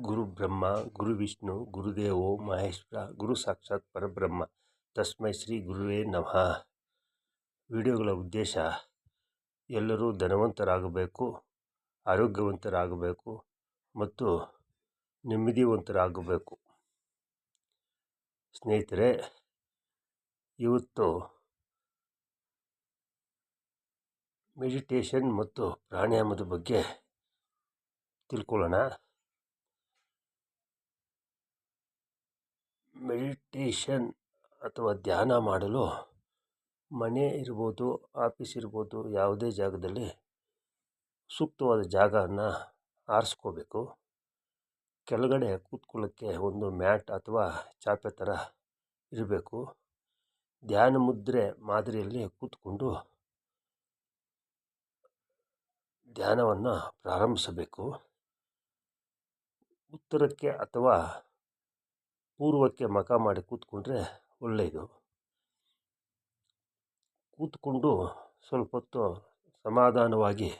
ಗುರು ಬ್ರಹ್ಮ, ಗುರು ವಿಷ್ಣು ಗುರುದೇವೋ ಮಹೇಶ್ವರ, ಗುರು ಸಾಕ್ಷಾತ್ ಪರಬ್ರಹ್ಮ. ತಸ್ಮೈ ಶ್ರೀ ಗುರುವೇ ನಮಃ. ವಿಡಿಯೋಗಳ ಉದ್ದೇಶ, ಎಲ್ಲರೂ ಧನವಂತರಾಗಬೇಕು, ಆರೋಗ್ಯವಂತರಾಗಬೇಕು ಮತ್ತು ನೆಮ್ಮದಿವಂತರಾಗಬೇಕು. ಸ್ನೇಹಿತರೆ, ಇವತ್ತು ಮೆಡಿಟೇಷನ್ ಮತ್ತು ಪ್ರಾಣಾಯಾಮದ ಬಗ್ಗೆ ತಿಳ್ಕೊಳ್ಳೋಣ. ಮೆಡಿಟೇಷನ್ ಅಥವಾ ಧ್ಯಾನ ಮಾಡಲು ಮನೆ ಇರ್ಬೋದು, ಆಫೀಸ್ ಇರ್ಬೋದು, ಯಾವುದೇ ಜಾಗದಲ್ಲಿ ಸೂಕ್ತವಾದ ಜಾಗವನ್ನು ಆರಿಸ್ಕೋಬೇಕು. ಕೆಳಗಡೆ ಕೂತ್ಕೊಳ್ಳೋಕ್ಕೆ ಒಂದು ಮ್ಯಾಟ್ ಅಥವಾ ಚಾಪೆ ಥರ ಇರಬೇಕು. ಧ್ಯಾನ ಮುದ್ರೆ ಮಾದರಿಯಲ್ಲಿ ಕೂತ್ಕೊಂಡು ಧ್ಯಾನವನ್ನು ಪ್ರಾರಂಭಿಸಬೇಕು. ಉತ್ತರಕ್ಕೆ ಅಥವಾ ಪೂರ್ವಕ್ಕೆ ಮಖ ಮಾಡಿ ಕೂತ್ಕೊಂಡ್ರೆ ಒಳ್ಳೆಯದು. ಕೂತ್ಕೊಂಡು ಸ್ವಲ್ಪ ಹೊತ್ತು ಸಮಾಧಾನವಾಗಿ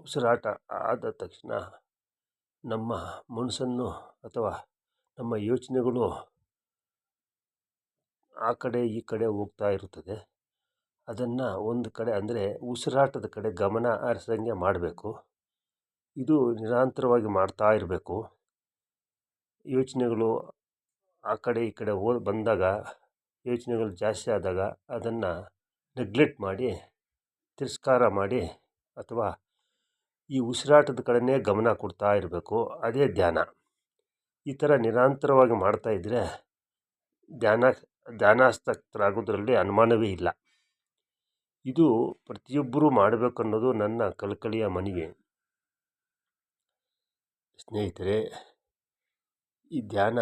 ಉಸಿರಾಟ ಆದ ತಕ್ಷಣ ನಮ್ಮ ಮನಸ್ಸನ್ನು ಅಥವಾ ನಮ್ಮ ಯೋಚನೆಗಳು ಆ ಕಡೆ ಈ ಕಡೆ ಹೋಗ್ತಾ ಇರುತ್ತದೆ. ಅದನ್ನು ಒಂದು ಕಡೆ ಅಂದರೆ ಉಸಿರಾಟದ ಕಡೆ ಗಮನ ಹರಿಸ್ದಂಗೆ ಮಾಡಬೇಕು. ಇದು ನಿರಂತರವಾಗಿ ಮಾಡ್ತಾ ಇರಬೇಕು. ಯೋಚನೆಗಳು ಆ ಕಡೆ ಈ ಕಡೆ ಹೋಗಿ ಬಂದಾಗ, ಯೋಚನೆಗಳು ಜಾಸ್ತಿ ಆದಾಗ ಅದನ್ನು ನೆಗ್ಲೆಕ್ಟ್ ಮಾಡಿ, ತಿರಸ್ಕಾರ ಮಾಡಿ ಅಥವಾ ಈ ಉಸಿರಾಟದ ಕಡೆನೇ ಗಮನ ಕೊಡ್ತಾ ಇರಬೇಕು. ಅದೇ ಧ್ಯಾನ. ಈ ಥರ ನಿರಂತರವಾಗಿ ಮಾಡ್ತಾಯಿದ್ರೆ ಧ್ಯಾನ, ಧ್ಯಾನಾಸಕ್ತರಾಗೋದ್ರಲ್ಲಿ ಅನುಮಾನವೇ ಇಲ್ಲ. ಇದು ಪ್ರತಿಯೊಬ್ಬರೂ ಮಾಡಬೇಕು ಅನ್ನೋದು ನನ್ನ ಕಳಕಳಿಯ ಮನವಿ. ಸ್ನೇಹಿತರೆ ಈ ಧ್ಯಾನ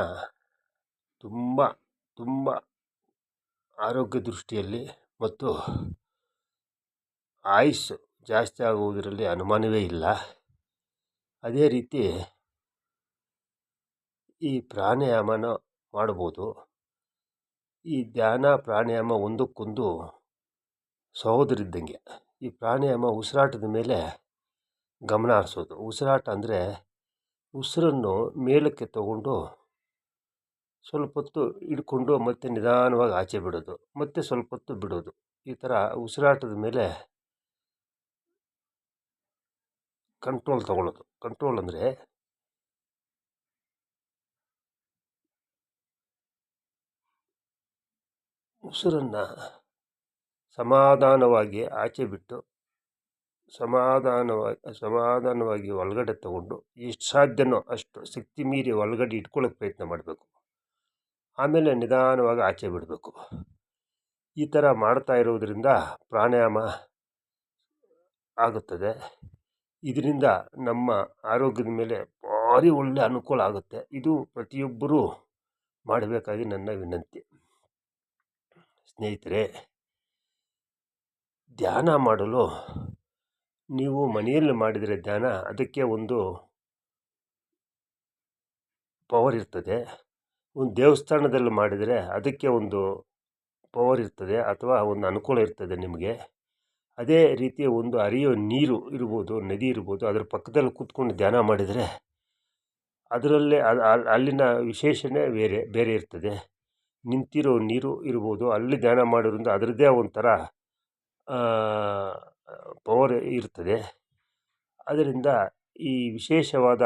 ತುಂಬ ತುಂಬ ಆರೋಗ್ಯ ದೃಷ್ಟಿಯಲ್ಲಿ ಮತ್ತು ಆಯುಸ್ಸು ಜಾಸ್ತಿ ಆಗುವುದರಲ್ಲಿ ಅನುಮಾನವೇ ಇಲ್ಲ. ಅದೇ ರೀತಿ ಈ ಪ್ರಾಣಾಯಾಮನ ಮಾಡ್ಬೋದು. ಈ ಧ್ಯಾನ, ಪ್ರಾಣಾಯಾಮ ಒಂದಕ್ಕೊಂದು ಸಹೋದರಿದ್ದಂಗೆ ಈ ಪ್ರಾಣಾಯಾಮ ಉಸಿರಾಟದ ಮೇಲೆ ಗಮನ ಹರಿಸೋದು. ಉಸಿರಾಟ ಅಂದರೆ ಉಸಿರನ್ನು ಮೇಲಕ್ಕೆ ತಗೊಂಡು ಸ್ವಲ್ಪ ಹೊತ್ತು ಹಿಡ್ಕೊಂಡು ಮತ್ತೆ ನಿಧಾನವಾಗಿ ಆಚೆ ಬಿಡೋದು, ಮತ್ತೆ ಸ್ವಲ್ಪ ಹೊತ್ತು ಬಿಡೋದು. ಈ ಥರ ಉಸಿರಾಟದ ಮೇಲೆ ಕಂಟ್ರೋಲ್ ತಗೊಳ್ಳೋದು. ಕಂಟ್ರೋಲ್ ಅಂದರೆ ಉಸಿರನ್ನು ಸಮಾಧಾನವಾಗಿ ಆಚೆ ಬಿಟ್ಟು ಸಮಾಧಾನವಾಗಿ ಸಮಾಧಾನವಾಗಿ ಒಳಗಡೆ ತಗೊಂಡು ಎಷ್ಟು ಸಾಧ್ಯನೋ ಅಷ್ಟು ಶಕ್ತಿ ಮೀರಿ ಒಳಗಡೆ ಇಟ್ಕೊಳ್ಳೋಕೆ ಪ್ರಯತ್ನ ಮಾಡಬೇಕು. ಆಮೇಲೆ ನಿಧಾನವಾಗಿ ಆಚೆ ಬಿಡಬೇಕು. ಈ ಥರ ಮಾಡ್ತಾ ಇರೋದರಿಂದ ಪ್ರಾಣಾಯಾಮ ಆಗುತ್ತದೆ. ಇದರಿಂದ ನಮ್ಮ ಆರೋಗ್ಯದ ಮೇಲೆ ಭಾರಿ ಒಳ್ಳೆ ಅನುಕೂಲ ಆಗುತ್ತೆ. ಇದು ಪ್ರತಿಯೊಬ್ಬರೂ ಮಾಡಬೇಕಾಗಿ ನನ್ನ ವಿನಂತಿ. ಸ್ನೇಹಿತರೆ, ಧ್ಯಾನ ಮಾಡಲು ನೀವು ಮನೆಯಲ್ಲಿ ಮಾಡಿದರೆ ಧ್ಯಾನ ಅದಕ್ಕೆ ಒಂದು ಪವರ್ ಇರ್ತದೆ. ಒಂದು ದೇವಸ್ಥಾನದಲ್ಲಿ ಮಾಡಿದರೆ ಅದಕ್ಕೆ ಒಂದು ಪವರ್ ಇರ್ತದೆ ಅಥವಾ ಒಂದು ಅನುಕೂಲ ಇರ್ತದೆ ನಿಮಗೆ. ಅದೇ ರೀತಿ ಒಂದು ಹರಿಯೋ ನೀರು ಇರ್ಬೋದು, ನದಿ ಇರ್ಬೋದು, ಅದರ ಪಕ್ಕದಲ್ಲಿ ಕೂತ್ಕೊಂಡು ಧ್ಯಾನ ಮಾಡಿದರೆ ಅದರಲ್ಲೇ ಅಲ್ಲಿನ ವಿಶೇಷನೇ ಬೇರೆ ಬೇರೆ ಇರ್ತದೆ. ನಿಂತಿರೋ ನೀರು ಇರ್ಬೋದು, ಅಲ್ಲಿ ಧ್ಯಾನ ಮಾಡೋದ್ರಿಂದ ಅದರದ್ದೇ ಒಂಥರ ಪವರ್ ಇರ್ತದೆ. ಅದರಿಂದ ಈ ವಿಶೇಷವಾದ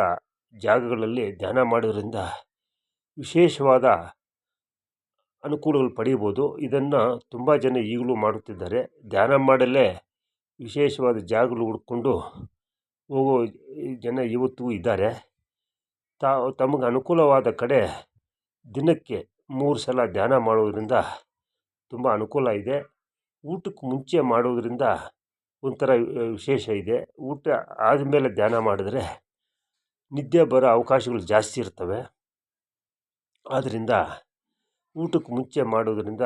ಜಾಗಗಳಲ್ಲಿ ಧ್ಯಾನ ಮಾಡೋದ್ರಿಂದ ವಿಶೇಷವಾದ ಅನುಕೂಲಗಳು ಪಡೀಬೋದು. ಇದನ್ನು ತುಂಬ ಜನ ಈಗಲೂ ಮಾಡುತ್ತಿದ್ದಾರೆ. ಧ್ಯಾನ ಮಾಡಲೇ ವಿಶೇಷವಾದ ಜಾಗಗಳು ಹುಡ್ಕೊಂಡು ಹೋಗೋ ಜನ ಇವತ್ತಿಗೂ ಇದ್ದಾರೆ. ತಾ ತಮಗೆ ಅನುಕೂಲವಾದ ಕಡೆ ದಿನಕ್ಕೆ ಮೂರು ಸಲ ಧ್ಯಾನ ಮಾಡೋದರಿಂದ ತುಂಬ ಅನುಕೂಲ ಇದೆ. ಊಟಕ್ಕೆ ಮುಂಚೆ ಮಾಡೋದರಿಂದ ಒಂಥರ ವಿಶೇಷ ಇದೆ. ಊಟ ಆದಮೇಲೆ ಧ್ಯಾನ ಮಾಡಿದ್ರೆ ನಿದ್ದೆ ಬರೋ ಅವಕಾಶಗಳು ಜಾಸ್ತಿ ಇರ್ತವೆ. ಆದ್ದರಿಂದ ಊಟಕ್ಕೆ ಮುಂಚೆ ಮಾಡೋದರಿಂದ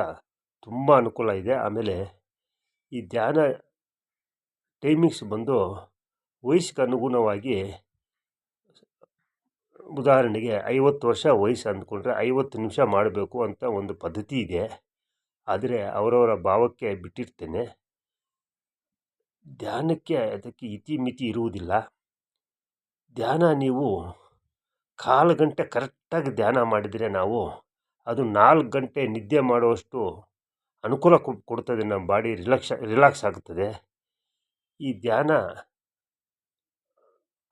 ತುಂಬ ಅನುಕೂಲ ಇದೆ. ಆಮೇಲೆ ಈ ಧ್ಯಾನ ಟೈಮಿಂಗ್ಸ್ ಬಂದು ವಯಸ್ಸಿಗೆ ಅನುಗುಣವಾಗಿ ಉದಾಹರಣೆಗೆ ಐವತ್ತು ವರ್ಷ ವಯಸ್ಸು ಅಂದ್ಕೊಂಡ್ರೆ ಐವತ್ತು ನಿಮಿಷ ಮಾಡಬೇಕು ಅಂತ ಒಂದು ಪದ್ಧತಿ ಇದೆ. ಆದರೆ ಅವರವರ ಭಾವಕ್ಕೆ ಬಿಟ್ಟಿರ್ತೇನೆ. ಧ್ಯಾನಕ್ಕೆ ಅದಕ್ಕೆ ಇತಿಮಿತಿ ಇರುವುದಿಲ್ಲ. ಧ್ಯಾನ ನೀವು ಕಾಲು ಗಂಟೆ ಕರೆಕ್ಟಾಗಿ ಧ್ಯಾನ ಮಾಡಿದರೆ ನಾವು ಅದು ನಾಲ್ಕು ಗಂಟೆ ನಿದ್ದೆ ಮಾಡುವಷ್ಟು ಅನುಕೂಲ ಕೊಡ್ತದೆ, ನಮ್ಮ ಬಾಡಿ ರಿಲ್ಯಾಕ್ಸ್ ರಿಲ್ಯಾಕ್ಸ್ ಆಗುತ್ತದೆ ಈ ಧ್ಯಾನ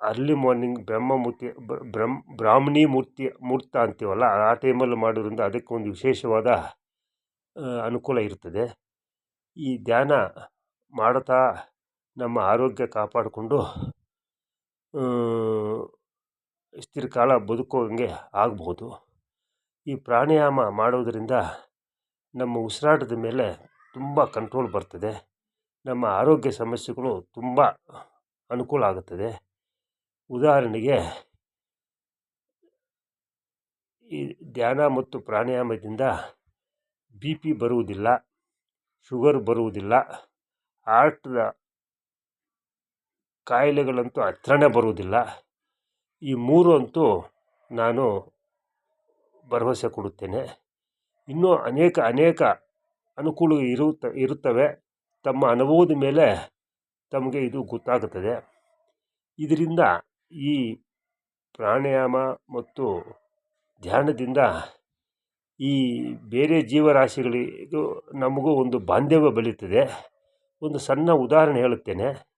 ಅರ್ಲಿ ಮಾರ್ನಿಂಗ್ ಬ್ರಹ್ಮ ಮೂರ್ತಿ ಬ್ರಹ್ಮ, ಬ್ರಾಹ್ಮಣಿ ಮೂರ್ತಿ, ಮೂರ್ತ ಅಂತೀವಲ್ಲ, ಆ ಟೈಮಲ್ಲಿ ಮಾಡೋದ್ರಿಂದ ಅದಕ್ಕೊಂದು ವಿಶೇಷವಾದ ಅನುಕೂಲ ಇರ್ತದೆ. ಈ ಧ್ಯಾನ ಮಾಡುತ್ತಾ ನಮ್ಮ ಆರೋಗ್ಯ ಕಾಪಾಡಿಕೊಂಡು ಕಾಲ ಬದುಕೋಂಗೆ ಆಗ್ಬೋದು. ಈ ಪ್ರಾಣಾಯಾಮ ಮಾಡೋದರಿಂದ ನಮ್ಮ ಉಸಿರಾಟದ ಮೇಲೆ ತುಂಬ ಕಂಟ್ರೋಲ್ ಬರ್ತದೆ. ನಮ್ಮ ಆರೋಗ್ಯ ಸಮಸ್ಯೆಗಳು ತುಂಬ ಅನುಕೂಲ ಆಗುತ್ತದೆ. ಉದಾಹರಣೆಗೆ, ಈ ಧ್ಯಾನ ಮತ್ತು ಪ್ರಾಣಾಯಾಮದಿಂದ ಬಿ ಪಿ ಬರುವುದಿಲ್ಲ, ಶುಗರ್ ಬರುವುದಿಲ್ಲ ಹಾರ್ಟ್ದ ಕಾಯಿಲೆಗಳಂತೂ ಹತ್ರನೇ ಬರುವುದಿಲ್ಲ. ಈ ಮೂರು ಅಂತೂ ನಾನು ಭರವಸೆ ಕೊಡುತ್ತೇನೆ. ಇನ್ನೂ ಅನೇಕ ಅನೇಕ ಅನುಕೂಲ ಇರುತ್ತ, ಇರುತ್ತವೆ. ತಮ್ಮ ಅನುಭವದ ಮೇಲೆ ತಮಗೆ ಇದು ಗೊತ್ತಾಗುತ್ತದೆ. ಇದರಿಂದ ಈ ಪ್ರಾಣಾಯಾಮ ಮತ್ತು ಧ್ಯಾನದಿಂದ ಈ ಬೇರೆ ಜೀವರಾಶಿಗಳಿಗೂ ನಮಗೂ ಒಂದು ಬಾಂಧವ್ಯ ಬೆಳೀತದೆ. ಒಂದು ಸಣ್ಣ ಉದಾಹರಣೆ ಹೇಳುತ್ತೇನೆ.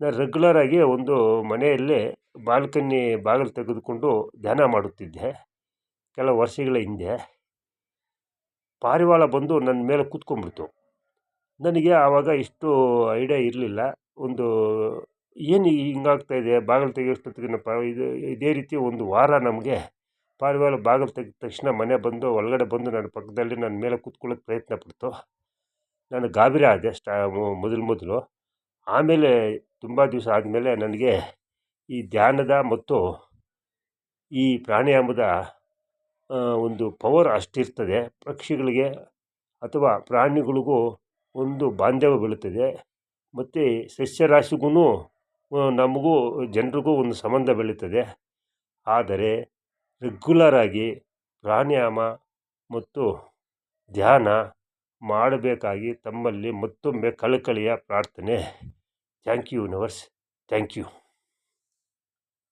ನಾನು ರೆಗ್ಯುಲರಾಗಿ ಒಂದು ಮನೆಯಲ್ಲಿ ಬಾಲ್ಕನಿ ಬಾಗಿಲು ತೆಗೆದುಕೊಂಡು ಧ್ಯಾನ ಮಾಡುತ್ತಿದ್ದೆ. ಕೆಲವು ವರ್ಷಗಳ ಹಿಂದೆ. ಪಾರಿವಾಳ ಬಂದು ನನ್ನ ಮೇಲೆ ಕೂತ್ಕೊಂಡ್ಬಿಡ್ತು. ನನಗೆ ಆವಾಗ ಇಷ್ಟು ಐಡಿಯಾ ಇರಲಿಲ್ಲ. ಒಂದು, ಏನು ಹಿಂಗಾಗ್ತಾಯಿದೆ ಬಾಗಿಲು ತೆಗೆಯೋಷ್ಟೊತ್ತಿಗೆ ಇದು, ಇದೇ ರೀತಿ ಒಂದು ವಾರ ನಮಗೆ ಪಾರಿವಾಳ ಬಾಗಿಲು ತೆಗೆದ ತಕ್ಷಣ ಮನೆ ಬಂದು, ಒಳಗಡೆ ಬಂದು ನನ್ನ ಪಕ್ಕದಲ್ಲಿ ನನ್ನ ಮೇಲೆ ಕೂತ್ಕೊಳ್ಳೋಕೆ ಪ್ರಯತ್ನ ಪಡ್ತು. ನಾನು ಗಾಬರಿ ಆದೆ ಸ್ಟಾ ಮೊದಲು ಮೊದಲು. ಆಮೇಲೆ ತುಂಬ ದಿವಸ ಆದಮೇಲೆ ನನಗೆ ಈ ಧ್ಯಾನದ ಮತ್ತು ಈ ಪ್ರಾಣಾಯಾಮದ ಒಂದು ಪವರ್ ಅಷ್ಟಿರ್ತದೆ. ಪಕ್ಷಿಗಳಿಗೆ ಅಥವಾ ಪ್ರಾಣಿಗಳಿಗೂ ಒಂದು ಬಾಂಧವ್ಯ ಬೆಳೀತದೆ. ಮತ್ತು ಸಸ್ಯರಾಶಿಗೂ ನಮಗೂ, ಜನರಿಗೂ ಒಂದು ಸಂಬಂಧ ಬೆಳೀತದೆ. ಆದರೆ ರೆಗ್ಯುಲರಾಗಿ ಪ್ರಾಣಾಯಾಮ ಮತ್ತು ಧ್ಯಾನ ಮಾಡಬೇಕಾಗಿ ತಮ್ಮಲ್ಲಿ ಮತ್ತೊಮ್ಮೆ ಕಳಕಳಿಯ ಪ್ರಾರ್ಥನೆ. Thank you universe. Thank you.